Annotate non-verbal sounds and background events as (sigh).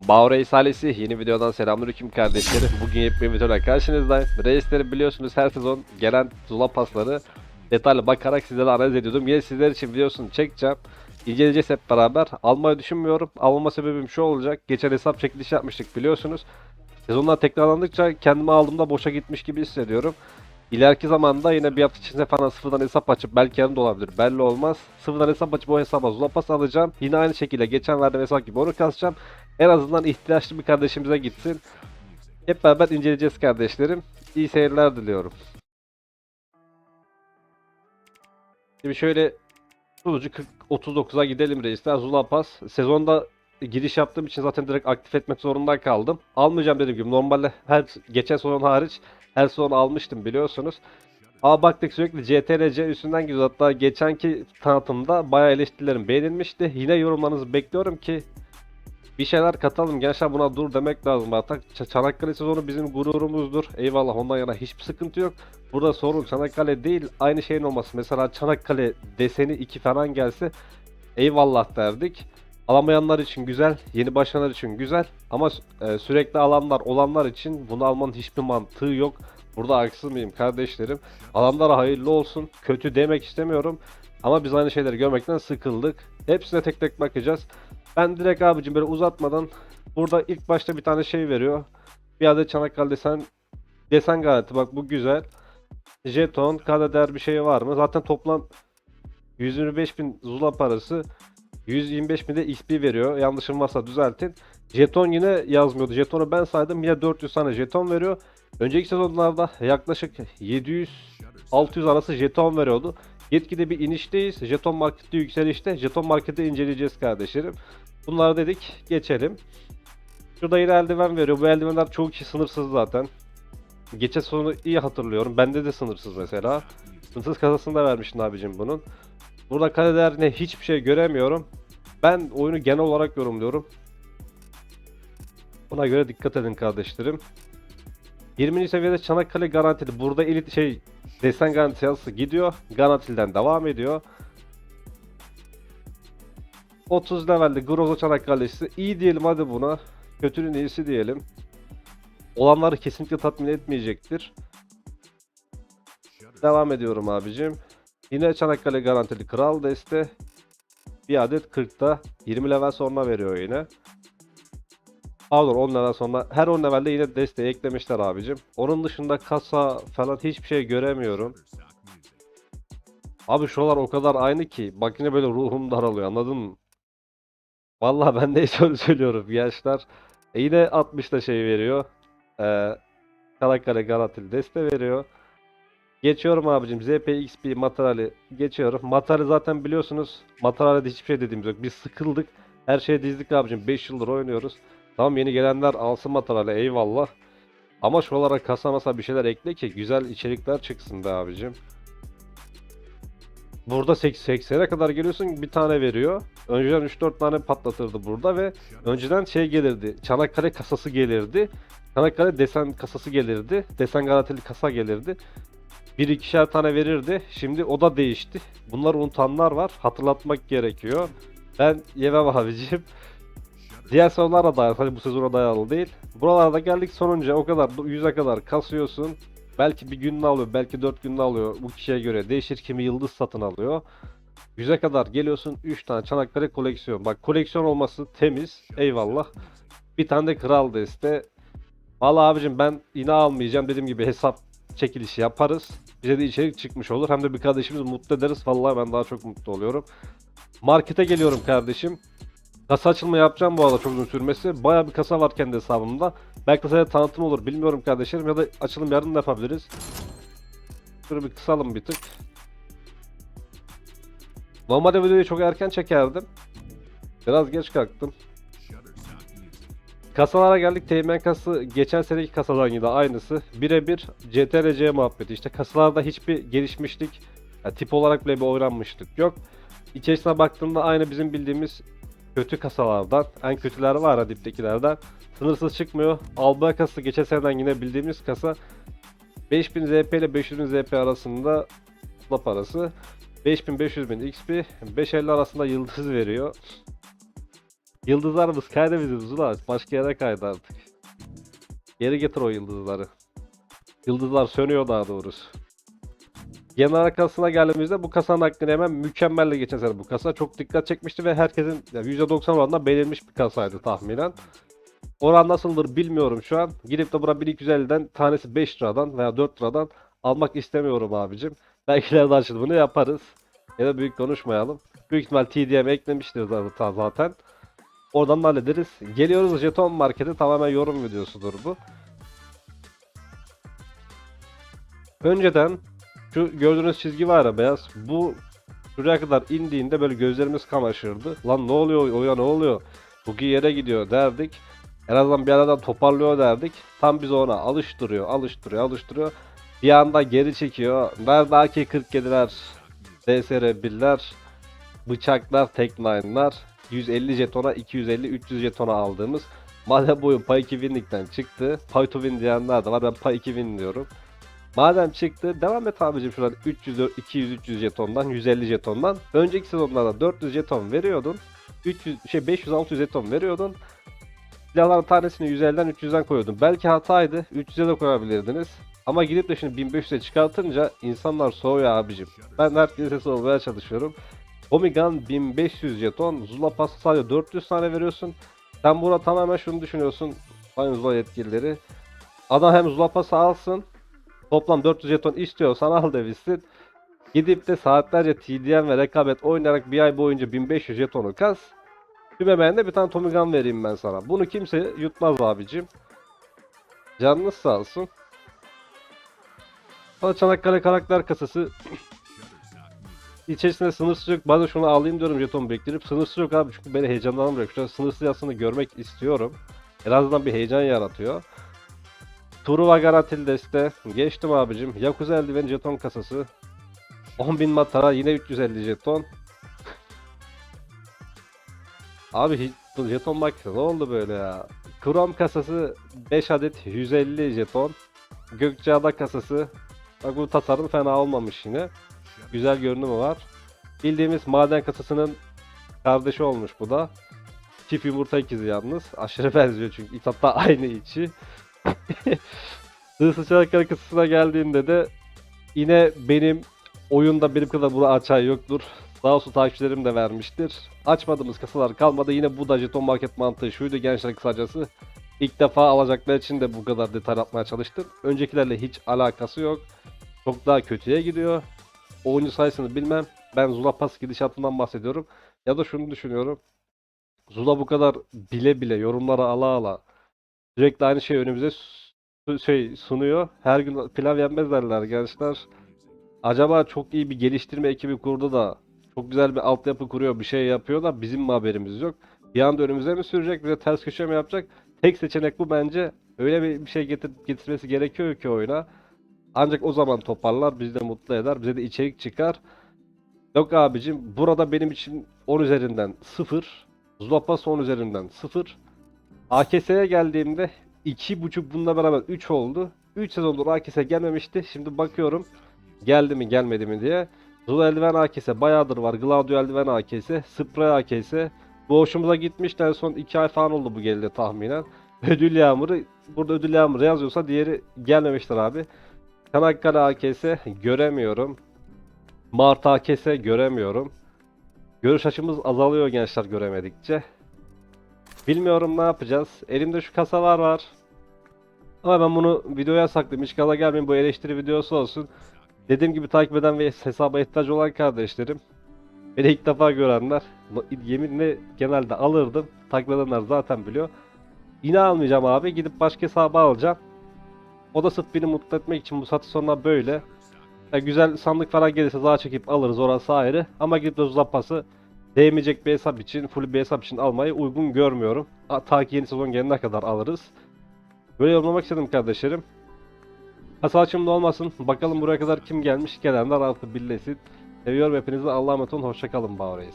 Bağır Reis yeni videodan selamünaleyküm kardeşlerim. Bugün yepyeni videoyla karşınızdayım. Reisleri biliyorsunuz her sezon gelen Zula pasları detaylı bakarak sizlere analiz ediyordum. Yine sizler için videosunu çekeceğim. İnceleyeceğiz hep beraber. Almayı düşünmüyorum. Almama sebebim şu olacak. Geçen hesap çekilişi yapmıştık biliyorsunuz. Sezonlar tekrarlandıkça kendimi aldığımda boşa gitmiş gibi hissediyorum. İleriki zamanda yine bir hafta içinde falan sıfırdan hesap açıp belki yarın da olabilir belli olmaz. Sıfırdan hesap açıp o hesaba Zula pas alacağım. Yine aynı şekilde geçen verdiğim hesap gibi onu kasacağım. En azından ihtiyaçlı bir kardeşimize gitsin. Hep beraber inceleyeceğiz kardeşlerim. İyi seyirler diliyorum. Şimdi şöyle sunucu 40 39'a gidelim reisler. Zula Pass. Sezonda giriş yaptığım için zaten direkt aktif etmek zorunda kaldım. Almayacağım dediğim gibi. Normalde her geçen sezon hariç her sezon almıştım biliyorsunuz. Ama baktık sürekli CTRC üstünden gidiyor. Hatta geçenki tanıtımda bayağı eleştirilerim beğenilmişti. Yine yorumlarınızı bekliyorum ki bir şeyler katalım gençler buna dur demek lazım artık. Ç- Çanakkale sezonu bizim gururumuzdur. Eyvallah ondan yana hiçbir sıkıntı yok. Burada sorun Çanakkale değil aynı şeyin olması. Mesela Çanakkale deseni 2 falan gelse eyvallah derdik. Alamayanlar için güzel, yeni başlayanlar için güzel ama e, sürekli alanlar olanlar için bunu almanın hiçbir mantığı yok. Burada haksız mıyım kardeşlerim? Alanlara hayırlı olsun. Kötü demek istemiyorum. Ama biz aynı şeyleri görmekten sıkıldık. Hepsine tek tek bakacağız. Ben direkt abicim böyle uzatmadan burada ilk başta bir tane şey veriyor. Bir adet Çanakkale desen desen garanti bak bu güzel. Jeton, kada değer bir şey var mı? Zaten toplam 125.000 Zula parası 125.000 de XP veriyor. Yanlışım varsa düzeltin. Jeton yine yazmıyordu. Jetonu ben saydım. Yine 400 tane jeton veriyor. Önceki sezonlarda yaklaşık 700 600 arası jeton veriyordu. Gitgide bir inişteyiz. Jeton markette yükselişte. Jeton markette inceleyeceğiz kardeşlerim. Bunları dedik. Geçelim. Şurada yine eldiven veriyor. Bu eldivenler çok kişi sınırsız zaten. Geçen sezonu iyi hatırlıyorum. Bende de sınırsız mesela. Sınırsız kasasında vermiştin abicim bunun. Burada kale değerine hiçbir şey göremiyorum. Ben oyunu genel olarak yorumluyorum. Buna göre dikkat edin kardeşlerim. 20. seviyede Çanakkale garantili. Burada elit şey desen garanti gidiyor. Garantilden devam ediyor. 30 levelde Grozo Çanakkale'si. iyi diyelim hadi buna. Kötünün iyisi diyelim. Olanları kesinlikle tatmin etmeyecektir. Devam ediyorum abicim. Yine Çanakkale garantili kral deste. Bir adet 40'ta 20 level sonra veriyor yine. Pardon 10 level sonra her 10 levelde yine desteği eklemişler abicim. Onun dışında kasa falan hiçbir şey göremiyorum. Abi şuralar o kadar aynı ki bak yine böyle ruhum daralıyor anladın mı? Vallahi ben de hiç (laughs) öyle söylüyorum gençler. E yine 60'da şey veriyor. Ee, Çanakkale garantili deste veriyor. Geçiyorum abicim. ZPXP materyali geçiyorum. Materyali zaten biliyorsunuz. Materyalde hiçbir şey dediğimiz yok. Biz sıkıldık. Her şeye dizdik abicim. 5 yıldır oynuyoruz. Tamam yeni gelenler alsın materyali eyvallah. Ama şuralara kasa masa bir şeyler ekle ki güzel içerikler çıksın be abicim. Burada 80'e kadar geliyorsun bir tane veriyor. Önceden 3-4 tane patlatırdı burada ve önceden şey gelirdi. Çanakkale kasası gelirdi. Çanakkale desen kasası gelirdi. Desen garantili kasa gelirdi. Bir ikişer tane verirdi. Şimdi o da değişti. Bunları unutanlar var. Hatırlatmak gerekiyor. Ben yemem abicim. Diğer sorulara dayalı. Hadi bu sezona dayalı değil. Buralarda geldik sonunca o kadar 100'e kadar kasıyorsun. Belki bir gününü alıyor, belki 4 gününü alıyor. Bu kişiye göre değişir. Kimi yıldız satın alıyor. 100'e kadar geliyorsun 3 tane Çanakkale koleksiyon. Bak koleksiyon olması temiz. Eyvallah. Bir tane de kral deste. Vallahi abicim ben yine almayacağım. Dediğim gibi hesap çekilişi yaparız. Bize de içerik çıkmış olur. Hem de bir kardeşimiz mutlu ederiz. Vallahi ben daha çok mutlu oluyorum. Markete geliyorum kardeşim. Kasa açılma yapacağım bu arada çok uzun sürmesi. Baya bir kasa var kendi hesabımda. Belki sadece tanıtım olur bilmiyorum kardeşlerim ya da açılım yarın da yapabiliriz. Şöyle bir kısalım bir tık. Normalde videoyu çok erken çekerdim. Biraz geç kalktım. Kasalara geldik. Teğmen kası geçen seneki kasadan yine aynısı. Birebir CTRC muhabbeti. İşte kasalarda hiçbir gelişmişlik, yani tip olarak bile bir oynanmışlık yok. İçerisine baktığımda aynı bizim bildiğimiz kötü kasalardan, en kötüler var ha diptekilerden. Sınırsız çıkmıyor. Alba kası geçen seneden yine bildiğimiz kasa 5000 ZP ile 500 ZP arasında da parası. 5500 bin XP, 550 arasında yıldız veriyor. Yıldızlarımız kaydı bizim Zula. Başka yere kaydı artık. Geri getir o yıldızları. Yıldızlar sönüyor daha doğrusu. Genel kasasına geldiğimizde bu kasanın hakkını hemen mükemmelle geçen sene bu kasa çok dikkat çekmişti ve herkesin yani %90 oranında beğenilmiş bir kasaydı tahminen. Oran nasıldır bilmiyorum şu an. Gidip de buna 1250'den tanesi 5 liradan veya 4 liradan almak istemiyorum abicim. Belki ileride açılımını yaparız. Ya da büyük konuşmayalım. Büyük ihtimal TDM eklemiştir zaten. Oradan da hallederiz. Geliyoruz jeton markete tamamen yorum videosudur bu. Önceden şu gördüğünüz çizgi var ya beyaz. Bu şuraya kadar indiğinde böyle gözlerimiz kamaşırdı. Lan ne oluyor o ya ne oluyor? Bu yere gidiyor derdik. En azından bir aradan toparlıyor derdik. Tam biz ona alıştırıyor, alıştırıyor, alıştırıyor. Bir anda geri çekiyor. Nerede AK-47'ler, DSR-1'ler, bıçaklar, tek nine'lar, 150 jetona, 250-300 jetona aldığımız Madem bu oyun Pay 2 Win'likten çıktı. Pay 2 Win diyenler de var. Ben Pay 2 Win diyorum. Madem çıktı devam et abicim şuradan 300 200 300 jetondan 150 jetondan. Önceki sezonlarda 400 jeton veriyordun. 300 şey 500 600 jeton veriyordun. Silahların tanesini 150'den 300'den koyuyordun. Belki hataydı. 300'e de koyabilirdiniz. Ama gidip de şimdi 1500'e çıkartınca insanlar soğuyor abicim. Ben herkese soğumaya çalışıyorum. Omegan 1500 jeton. Zula Pass'a sadece 400 tane veriyorsun. Sen burada tamamen şunu düşünüyorsun. Sayın Zula yetkilileri. Adam hem Zula Pass'ı alsın. Toplam 400 jeton istiyorsan al demişsin. Gidip de saatlerce TDM ve rekabet oynayarak bir ay boyunca 1500 jetonu kas. Tümemen de bir tane Tommy Gun vereyim ben sana. Bunu kimse yutmaz abicim. Canınız sağ olsun. Sonra Çanakkale karakter kasası. (clears throat) İçerisinde sınırsız yok. De şunu alayım diyorum jeton biriktirip. Sınırsız yok abi çünkü beni heyecanlandırıyor. Şöyle sınırsız yazısını görmek istiyorum. En azından bir heyecan yaratıyor. Truva garantili deste. Geçtim abicim. Yakuza eldiven jeton kasası. 10.000 matara yine 350 jeton. (laughs) Abi bu jeton bak ne oldu böyle ya. Krom kasası 5 adet 150 jeton. Gökçeada kasası. Bak bu tasarım fena olmamış yine. Güzel görünümü var. Bildiğimiz maden kasasının kardeşi olmuş bu da. Çift yumurta ikizi yalnız. Aşırı (laughs) benziyor çünkü hatta aynı içi. (laughs) Hırsız Çanakkale kasasına geldiğinde de yine benim oyunda benim kadar bunu açan yoktur. Sağ olsun takipçilerim de vermiştir. Açmadığımız kasalar kalmadı. Yine bu da jeton market mantığı şuydu gençler kısacası. İlk defa alacaklar için de bu kadar detay atmaya çalıştım. Öncekilerle hiç alakası yok. Çok daha kötüye gidiyor. Oyuncu sayısını bilmem. Ben Zula Pass gidişatından bahsediyorum. Ya da şunu düşünüyorum. Zula bu kadar bile bile yorumlara ala ala sürekli aynı şey önümüze şey sunuyor. Her gün pilav yenmez gençler. Acaba çok iyi bir geliştirme ekibi kurdu da çok güzel bir altyapı kuruyor, bir şey yapıyor da bizim mi haberimiz yok? Bir anda önümüze mi sürecek, bize ters köşe mi yapacak? Tek seçenek bu bence. Öyle bir bir şey getir getirmesi gerekiyor ki oyuna. Ancak o zaman toparlar, bizi de mutlu eder, bize de içerik çıkar. Yok abicim, burada benim için 10 üzerinden 0. Zulapas 10 üzerinden 0. AKS'ye geldiğimde 2.5 bununla beraber 3 oldu. 3 sezondur AKS gelmemişti. Şimdi bakıyorum geldi mi gelmedi mi diye. Zula eldiven AKS bayağıdır var. Gladio eldiven AKS, Spray AKS. Bu hoşumuza gitmişti. En son 2 ay falan oldu bu geldi tahminen. Ödül yağmuru. Burada ödül yağmuru yazıyorsa diğeri gelmemiştir abi. Çanakkale AKS göremiyorum. Mart AKS göremiyorum. Görüş açımız azalıyor gençler göremedikçe. Bilmiyorum ne yapacağız. Elimde şu kasalar var. Ama ben bunu videoya saklayayım. Hiç gaza gelmeyin bu eleştiri videosu olsun. Dediğim gibi takip eden ve hesaba ihtiyaç olan kardeşlerim. Beni ilk defa görenler. Yeminle genelde alırdım. Takip edenler zaten biliyor. Yine almayacağım abi. Gidip başka hesaba alacağım. O da sırf beni mutlu etmek için bu satış sonuna böyle. Ya güzel sandık falan gelirse daha çekip alırız orası ayrı. Ama gidip de Zulappas'ı değmeyecek bir hesap için, full bir hesap için almayı uygun görmüyorum. Ta ki yeni sezon gelene kadar alırız. Böyle yorumlamak istedim kardeşlerim. Kasa açımda olmasın. Bakalım buraya kadar kim gelmiş. Gelenler altı birleşsin. Seviyorum hepinizi. Allah'a emanet olun. Hoşçakalın Bağır Reis.